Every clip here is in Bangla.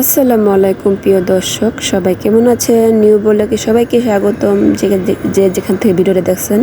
আসসালামু আলাইকুম, প্রিয় দর্শক। সবাই কেমন আছেন? নিউ বলে সবাইকে স্বাগতম। যে যেখান থেকে ভিডিওটা দেখছেন,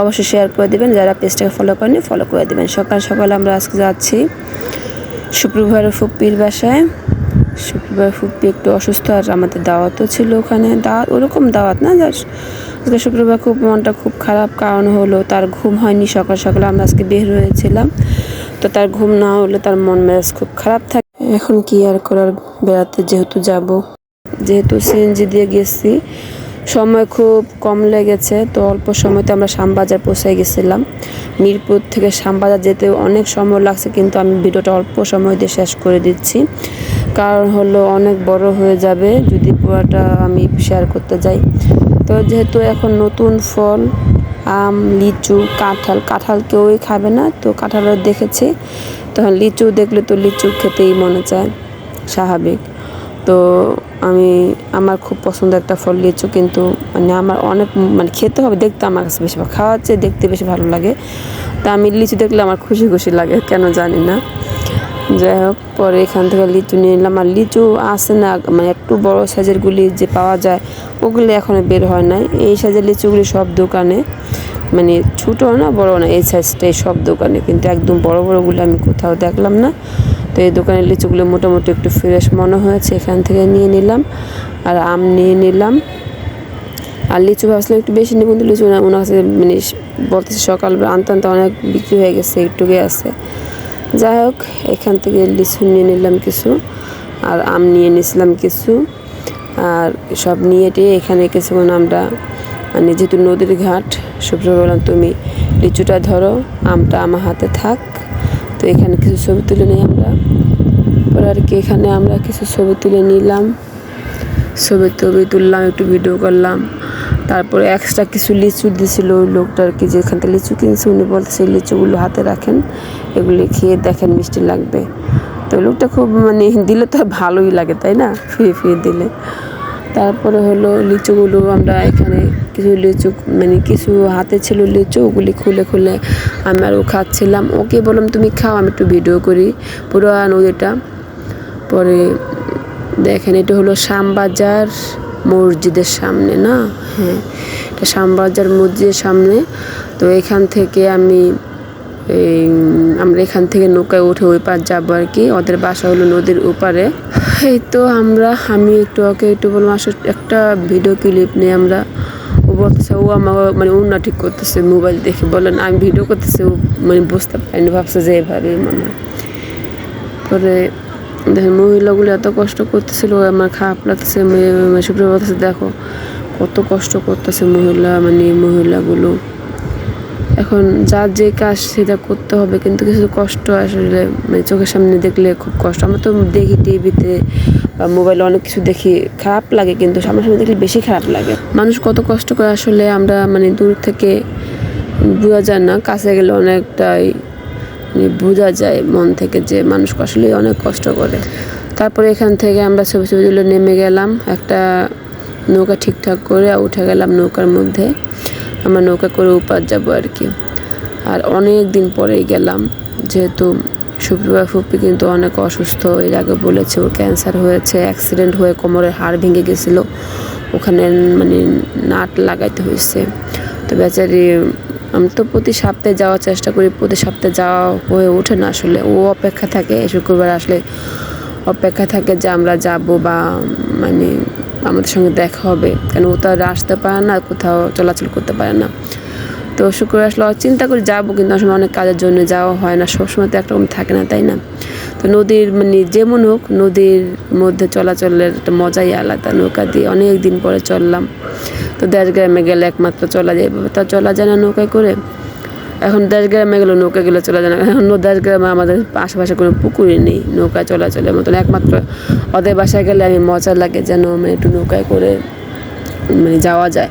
অবশ্যই শেয়ার করে দেবেন। যারা পেজটাকে ফলো করেনি ফলো করে দেবেন। সকাল সকাল আমরা আজকে যাচ্ছি শুক্রবার ফুপ্পির বাসায়। শুক্রবার ফুপ্পি একটু অসুস্থ, আর আমাদের দাওয়াতও ছিল ওখানে। দাওয়াত ওরকম দাওয়াত না, জাস্ট আজকে শুক্রবার খুব মনটা খুব খারাপ কারণ হলো তার ঘুম হয়নি সকাল সকাল। আমরা আজকে বের হয়েছিলাম, তো তার ঘুম না হলে তার মন মেজাজ খুব খারাপ থাকে। এখন কি আর করার? বেড়াতে যেহেতু যাব। যেহেতু সিএনজি দিয়ে গেছি, সময় খুব কম লেগেছে, তো অল্প সময়তে আমরা শ্যামবাজার পৌঁছে গেছিলাম। মিরপুর থেকে শ্যামবাজার যেতে অনেক সময় লাগছে, কিন্তু আমি ভিডিওটা অল্প সময় দিয়ে শেষ করে দিচ্ছি। কারণ হলো অনেক বড় হয়ে যাবে, যদি পুরোটা আমি শেয়ার করতে যাই। তো যেহেতু এখন নতুন ফল, আম, লিচু, কাঁঠাল কাঁঠাল কেউই খাবে না, তো কাঁঠালও দেখেছি। তখন লিচু দেখলে তো লিচু খেতেই মনে চায়, স্বাভাবিক। তো আমি, আমার খুব পছন্দ একটা ফল লিচু, কিন্তু মানে আমার অনেক মানে খেতে হবে, দেখতে আমার কাছে বেশি ভালো খাওয়ার চেয়ে দেখতে বেশি ভালো লাগে। তা আমি লিচু দেখলে আমার খুশি খুশি লাগে, কেন জানি না। যাই হোক, পরে এখান থেকে লিচু নিয়ে নিলাম। আর লিচু আসে না মানে একটু বড় সাইজের গুলি যে পাওয়া যায়, ওগুলি এখনও বের হয় নাই। এই সাইজের লিচুগুলি সব দোকানে মানে ছোটো না, বড় না, এই সাইজটাই সব দোকানে। কিন্তু একদম বড় বড়গুলো আমি কোথাও দেখলাম না। তো এই দোকানের লিচুগুলো মোটামুটি একটু ফ্রেশ মনে হয়েছে, এখান থেকে নিয়ে নিলাম। আর আম নিয়ে নিলাম। আর লিচু ভাবছিলাম একটু বেশি নেব, কিন্তু লিচু না ওনার কাছে মানে বলতেছে সকাল আনতে আনতে অনেক বিক্রি হয়ে গেছে, একটুকে আছে। যাই হোক, এখান থেকে লিচু নিয়ে নিলাম কিছু। আর আম নিয়ে নিয়েছিলাম কিছু। আর সব নিয়ে টিয়ে এখানে কিছুক্ষণ আমরা মানে যেহেতু নদীর ঘাট। শুভ্র বললাম, তুমি লিচুটা ধরো, আমটা আমার হাতে থাক। তো এখানে কিছু ছবি তুলে নিই আমরা। পরে আর কি এখানে আমরা কিছু ছবি তুলে নিলাম। ছবি টবি তুললাম, একটু ভিডিও করলাম। তারপরে এক্সট্রা কিছু লিচু দিয়েছিল ওই লোকটা আর কি যেখান থেকে লিচু কিনছে, উনি বলতে সেই লিচুগুলো হাতে রাখেন, এগুলি খেয়ে দেখেন মিষ্টি লাগবে। তো লোকটা খুব মানে দিলে তো ভালোই লাগে, তাই না? ফিরে ফিরে দিলে। তারপরে হলো লিচুগুলো আমরা এখানে কিছু লিচু মানে কিছু হাতে ছিল লিচু ওগুলি খুলে খুলে আমি আরও খাচ্ছিলাম। ওকে বললাম তুমি খাও আমি একটু ভিডিও করি। পুরো নদীটা পরে দেখেন এটা হলো শ্যামবাজার মসজিদের সামনে না? হ্যাঁ। এটা শ্যামবাজার মসজিদের সামনে। তো এখান থেকে আমি এই, আমরা এখান থেকে নৌকায় উঠে ওই পার যাব আর কি। ওদের বাসা হলো নদীর ওপারে। এই তো আমরা, আমি একটু ওকে একটু বললাম আসলে একটা ভিডিও ক্লিপ নিয়ে আমরা। ও বলতেছে, ও আমার মানে উন্না ঠিক করতেছে মোবাইল দেখে। বলেন আমি ভিডিও করতেছি। ও মানে বুঝতে পারিনি, ভাবছে যে এভাবেই মনে হয়। পরে দেখেন, মহিলাগুলো এত কষ্ট করতেছিল আমার খারাপ লাগতেছে বলতেছে, দেখো, কত কষ্ট করতেছে মহিলা মানে মহিলাগুলো। এখন যার যে কাজ সেটা করতে হবে, কিন্তু কিছু কষ্ট আসলে মানে চোখের সামনে দেখলে খুব কষ্ট। আমরা তো দেখি টিভিতে বা মোবাইলে অনেক কিছু দেখি, খারাপ লাগে কিন্তু সামনাসামনি দেখলে বেশি খারাপ লাগে। মানুষ কত কষ্ট করে আসলে আমরা মানে দূর থেকে বোঝা যায় না, কাছে গেলে অনেকটাই মানে বোঝা যায় মন থেকে যে মানুষ আসলে অনেক কষ্ট করে। তারপরে এখান থেকে আমরা ছবি ছবি নেমে গেলাম, একটা নৌকা ঠিকঠাক করে উঠে গেলাম নৌকার মধ্যে। আমরা নৌকা করে উপার যাব আর কি। আর অনেক দিন পরেই গেলাম, যেহেতু শুক্রবার ফুপি কিন্তু অনেক অসুস্থ, এর আগে বলেছে ওর ক্যান্সার হয়েছে অ্যাক্সিডেন্ট হয়ে কোমরের হাড় ভেঙে গেছিল, ওখানে মানে নাট লাগাইতে হয়েছে। তো বেচারি, আমি তো প্রতি সপ্তাহে যাওয়ার চেষ্টা করি, প্রতি সপ্তাহে যাওয়া হয়ে ওঠে না আসলে, ও অপেক্ষা থাকে, শুক্রবার আসলে অপেক্ষা থাকে যে আমরা যাব বা মানে আমাদের সঙ্গে দেখা হবে। কেন ও তো আর আসতে পারে না, কোথাও চলাচল করতে পারে না। তো শুক্রবার আসলে চিন্তা করে যাব, কিন্তু আসলে অনেক কাজের জন্য যাওয়া হয় না, সবসময় তো একরকম থাকে না, তাই না? তো নদীর মানে যেমন হোক, নদীর মধ্যে চলাচলের একটা মজাই আলাদা, নৌকা দিয়ে অনেক দিন পরে চললাম। তো দেশ গ্রামে গেলে একমাত্র চলা যায় তা চলা যায় না নৌকায় করে। এখন দেশ গ্রামে গেলে নৌকা গেলে চলে যায় না। এখন দেশ গ্রামে আমাদের আশেপাশে কোনো পুকুরই নেই নৌকায় চলাচলের মতন। একমাত্র ওদের বাসায় গেলে আমি মজা লাগে যেন মানে একটু নৌকায় করে মানে যাওয়া যায়।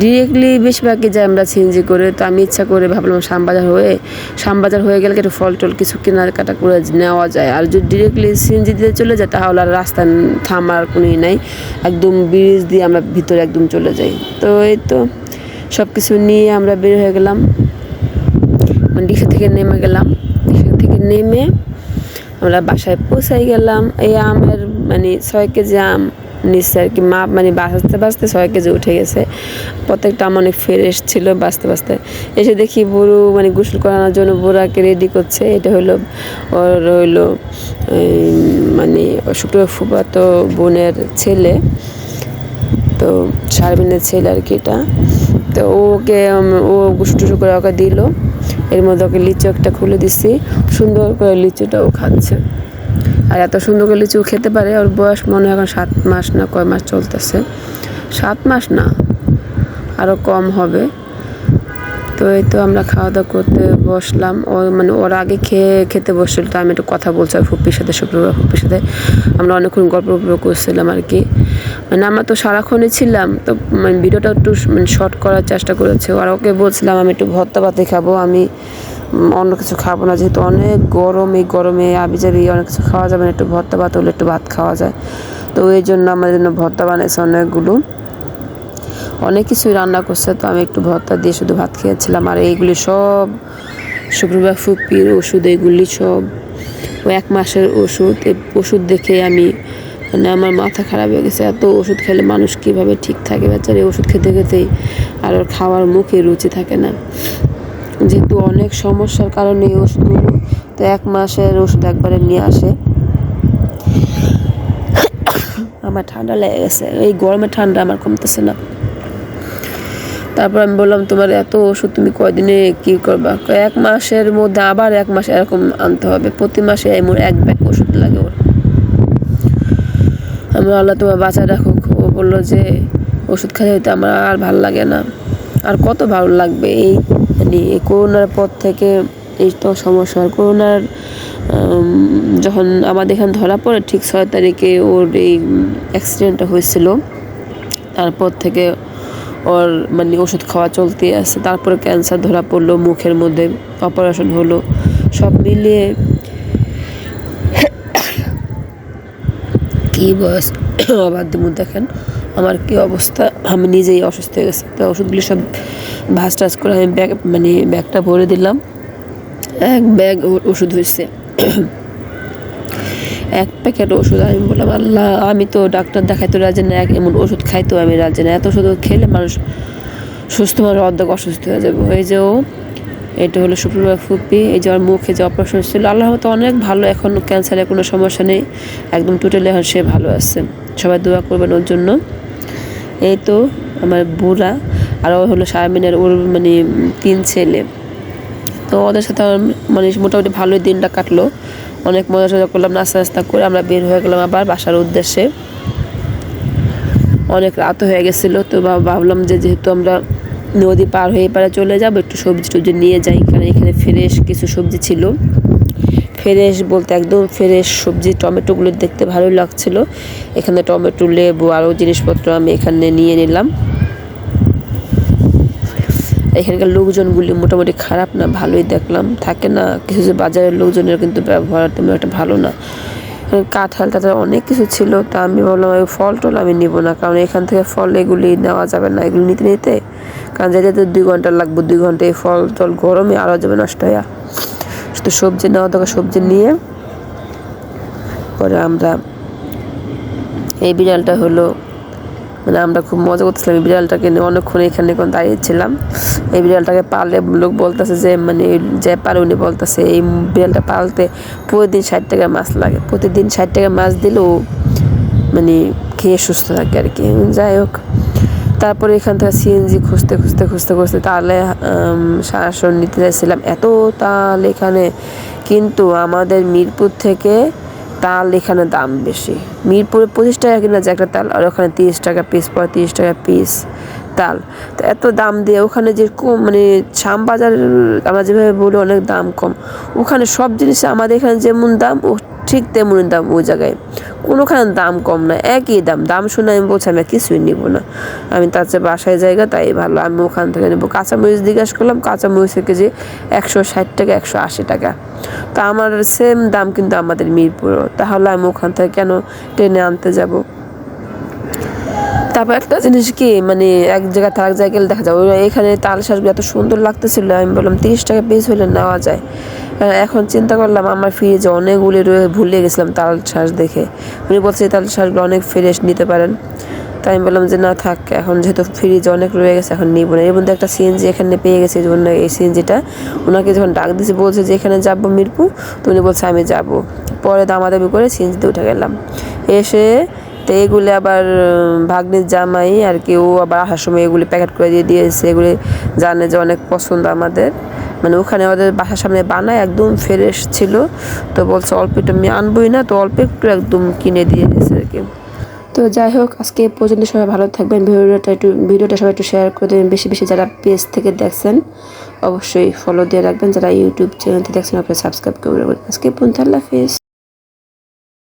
ডিরেক্টলি বেশিরভাগই যাই আমরা সিএনজি করে। তো আমি ইচ্ছা করে ভাবলাম শ্যামবাজার হয়ে শ্যামবাজার হয়ে গেলে একটু ফল টল কিছু কেনাকাটা করে নেওয়া যায়। আর যদি ডিরেক্টলি সিএনজি দিয়ে চলে যায় তাহলে আর রাস্তা থামার কোনোই নাই। একদম ব্রিজ দিয়ে আমরা ভিতরে একদম চলে যাই। তো এই তো সব কিছু নিয়ে আমরা বের হয়ে গেলাম। রিক্সা থেকে নেমে গেলাম। রিক্সা থেকে নেমে আমরা বাসায় পৌঁছাই গেলাম। এই আমের মানে ছয় কেজি আম নিচ্ছে আর কি। মা মানে বাঁচতে বাঁচতে ছয় কেজি উঠে গেছে। প্রত্যেকটা আম অনেক ফ্রেশ ছিল বাঁচতে বাঁচতে। এসে দেখি বুড়ো মানে গোসল করানোর জন্য বুড়াকে রেডি করছে। এটা হলো ওর হইল মানে শুক্র ফুফাতো বোনের ছেলে। তো শারমিনের ছেলে আর কি এটা। তো ওকে, ও গুসু টুসু করে ওকে দিল। এর মধ্যে ওকে লিচু একটা খুলে দিচ্ছি সুন্দর করে লিচুটা ও খাচ্ছে। আর এত সুন্দর করে লিচু খেতে পারে, ওর বয়স মনে হয় এখন সাত মাস না কয় মাস চলতেছে। সাত মাস না আরও কম হবে। তো এই তো আমরা খাওয়া দাওয়া করতে বসলাম। ও মানে ওর আগে খেয়ে, খেতে বসছিল, তো আমি একটু কথা বলছি ফুপির সাথে, শুক্রবার ফুপির সাথে। আমরা অনেকক্ষণ গল্প করছিলাম আর কি। মানে আমরা তো সারাক্ষণই ছিলাম, তো মানে ভিডিওটা একটু মানে শর্ট করার চেষ্টা করেছে। আর ওকে বলছিলাম, আমি একটু ভর্তা পাতে খাব, আমি অন্য কিছু খাব না, যেহেতু অনেক গরম, এই গরমে আবি যাবি অনেক কিছু খাওয়া যাবে না, একটু ভর্তা ভাত হলে একটু ভাত খাওয়া যায়। তো এই জন্য আমাদের জন্য ভর্তা বানিয়েছে অনেকগুলো। অনেক কিছুই রান্না করছে, তো আমি একটু ভর্তা দিয়ে শুধু ভাত খেয়েছিলাম। আর এইগুলি সব শুক্রবার ফুপির ওষুধ এইগুলি সব ও এক মাসের ওষুধ ওষুধ দেখে আমি মানে আমার মাথা খারাপ হয়ে গেছে, এত ওষুধ খেলে মানুষ কীভাবে ঠিক থাকে? বেচারে ওষুধ খেতে খেতেই আর ওর খাওয়ার মুখে রুচি থাকে না। যেহেতু অনেক সমস্যার কারণে এই ওষুধগুলো তো এক মাসের ওষুধ একবারে নিয়ে আসে। আমার ঠান্ডা লেগে গেছে, এই গরমে ঠান্ডা আমার কমতেছে না। তারপর আমি বললাম, তোমার এত ওষুধ তুমি কয়দিনে কি করবা? এক মাসের মধ্যে আবার এক মাস এরকম আনতে হবে। প্রতি মাসে এমন এক ব্যাগ ওষুধ লাগে আমি আল্লাহ, তোমার বাঁচা রাখুক। ও বলল যে, ওষুধ খেতে হইতে আমার আর ভালো লাগে না। আর কত ভালো লাগবে এই মানে করোনার পর থেকে এই তো সমস্যা। করোনার যখন আমাদের এখানে ধরা পড়ে, ঠিক ছয় তারিখে ওর এই অ্যাক্সিডেন্টটা হয়েছিল। তারপর থেকে ওর মানে ওষুধ খাওয়া চলতে আছে। তারপরে ক্যান্সার ধরা পড়ল, মুখের মধ্যে অপারেশন হলো। সব মিলিয়ে কি বয়স? মুখ দেখেন আমার কি অবস্থা। আমি নিজেই অসুস্থ হয়ে গেছি। তো ওষুধগুলি সব ভাস টাস করে আমি ব্যাগ মানে ব্যাগটা ভরে দিলাম। এক ব্যাগ ওষুধ হয়েছে। এক প্যাকেট ওষুধ। আমি বললাম, আল্লাহ, আমি তো ডাক্তার দেখাইতো রাজি না। এক এমন ওষুধ খাইতো আমি রাজি না। এত ওষুধ খেলে মানুষ সুস্থ মানুষ অর্ধেক অসুস্থ হয়ে যাবে। এই যে ও এটা হলো শুক্রবার ফুপি এই যে মুখে যে অপারেশন ছিল আল্লাহ তো অনেক ভালো, এখন ক্যান্সারের কোনো সমস্যা নেই, একদম টোটালি এখন সে ভালো আছে। সবাই দোয়া করবেন ওর জন্য। এই তো আমার বুড়া, আর ও হলো শারমিনের ওর মানে তিন ছেলে। তো ওদের সাথে মানে মোটামুটি ভালোই দিনটা কাটলো। অনেক মজা টজা করলাম নাস্তা নাস্তা করে আমরা বের হয়ে গেলাম আবার বাসার উদ্দেশ্যে। অনেক রাত হয়ে গেছিল, তো ভাব- ভাবলাম যে যেহেতু আমরা নদী পার হয়ে পারে চলে যাব, একটু সবজি টবজি নিয়ে যাই। কারণ এখানে ফ্রেশ কিছু সবজি ছিল। ফ্রেশ বলতে একদম ফ্রেশ সবজি, টমেটোগুলো দেখতে ভালোই লাগছিল। এখানে টমেটো, লেবু আরও জিনিসপত্র আমি এখানে নিয়ে নিলাম। এখানকার লোকজনগুলি মোটামুটি খারাপ না, ভালোই দেখলাম। থাকে না, কিছু কিছু বাজারের লোকজনের কিন্তু ব্যবহার তেমন একটা ভালো না। কাঁঠাল টাঠাল অনেক কিছু ছিল, তা আমি বললাম ওই ফল টল আমি নিব না, কারণ এখান থেকে ফল এগুলি নেওয়া যাবে না, এগুলি নিতে নিতে। কারণ যেতে যেতে দুই ঘণ্টা লাগবে, দুই ঘণ্টা এই ফল টল গরমে আরও যাবে নষ্ট হয়ে। শুধু সবজি নেওয়া দরকার, সবজি নিয়ে। পরে আমরা এই বিড়ালটা হলো মানে আমরা খুব মজা করতেছিলাম এই বিড়ালটাকে নিয়ে। অনেকক্ষণ এখানে এখন দাঁড়িয়েছিলাম। এই বিড়ালটাকে পাললে লোক বলতেছে যে মানে যে পারে উনি বলতেছে, এই বিড়ালটা পালতে প্রতিদিন ষাট টাকা মাছ লাগে। প্রতিদিন ষাট টাকা মাছ দিলেও মানে খেয়ে সুস্থ থাকে আর কি। যাই হোক। তারপরে এখান থেকে সিএনজি খুঁজতে খুঁজতে খুঁজতে খুঁজতে তাহলে শাসন নিতে চাইছিলাম এত তাল এখানে, কিন্তু আমাদের মিরপুর থেকে তাল এখানে দাম বেশি। মিরপুরে পঁচিশ টাকা কিনা যে একটা তাল, আর ওখানে তিরিশ টাকা পিস পরে তিরিশ টাকা পিস তাল। তো এত দাম দিয়ে ওখানে যে কম মানে শ্যামবাজার আমরা যেভাবে বলি অনেক দাম কম। ওখানে সব জিনিসে আমাদের এখানে যেমন দাম ঠিক তেমনই দাম ওই জায়গায়। কোনোখানে দাম কম না, একই দাম। দাম শুনে আমি বলছি, আমি কিছুই নিব না। আমি তার চেয়ে বাসায় জায়গা, তাই ভালো। আমি ওখান থেকে নেব। কাঁচামরিচ জিজ্ঞাসা করলাম কাঁচামরিচের কেজি একশো ষাট টাকা, একশো আশি টাকা। তা আমার সেম দাম কিন্তু আমাদের মিরপুরও। তাহলে আমি ওখান থেকে কেন টেনে আনতে যাব? তারপর একটা জিনিস কি মানে এক জায়গা থেকে আরেক জায়গায় দেখা ওই এখানে তাল শাঁসগুলো এত সুন্দর লাগতেছিল, আমি বললাম তিরিশ টাকা পিস হলে নেওয়া যায়। আর এখন চিন্তা করলাম আমার ফ্রিজে অনেকগুলি রয়ে, ভুলে গেছিলাম তাল শাঁস দেখে। উনি বলছে তাল শাঁসগুলো অনেক ফ্রেশ নিতে পারেন। তাই আমি বললাম যে না থাক, এখন যেহেতু ফ্রিজে অনেক রয়ে গেছে, এখন নিব না। এর মধ্যে একটা সিএনজি এখানে পেয়ে গেছে, জন্য এই সিএনজিটা ওনাকে যখন ডাক দিয়েছে, বলছে যে এখানে যাব মিরপুর, তো উনি বলছে আমি যাব। পরে দামাদামি করে সিএনজিতে উঠে গেলাম। এসে তো এগুলি আবার ভাগ্নির জামাই আর কি, ও আবার আসার সময় এগুলি প্যাকেট করে দিয়ে দিয়েছে। এগুলি জানে যে অনেক পছন্দ আমাদের। মানে ওখানে ওদের বাসার সামনে বানায়, একদম ফ্রেশ ছিল। তো বলছে, অল্প একটু আমি আনবই না, তো অল্প একটু একদম কিনে দিয়ে দিয়েছে আর কি। তো যাই হোক, আজকে পর্যন্ত সবাই ভালো থাকবেন। ভিডিওটা একটু, ভিডিওটা সবাই একটু শেয়ার করে দেবেন। বেশি বেশি যারা পেজ থেকে দেখছেন, অবশ্যই ফলো দিয়ে রাখবেন। যারা ইউটিউব চ্যানেল থেকে দেখছেন, আপনারা সাবস্ক্রাইব করে রাখবেন। আজকে পর্যন্ত, আল্লাহ হাফিজ।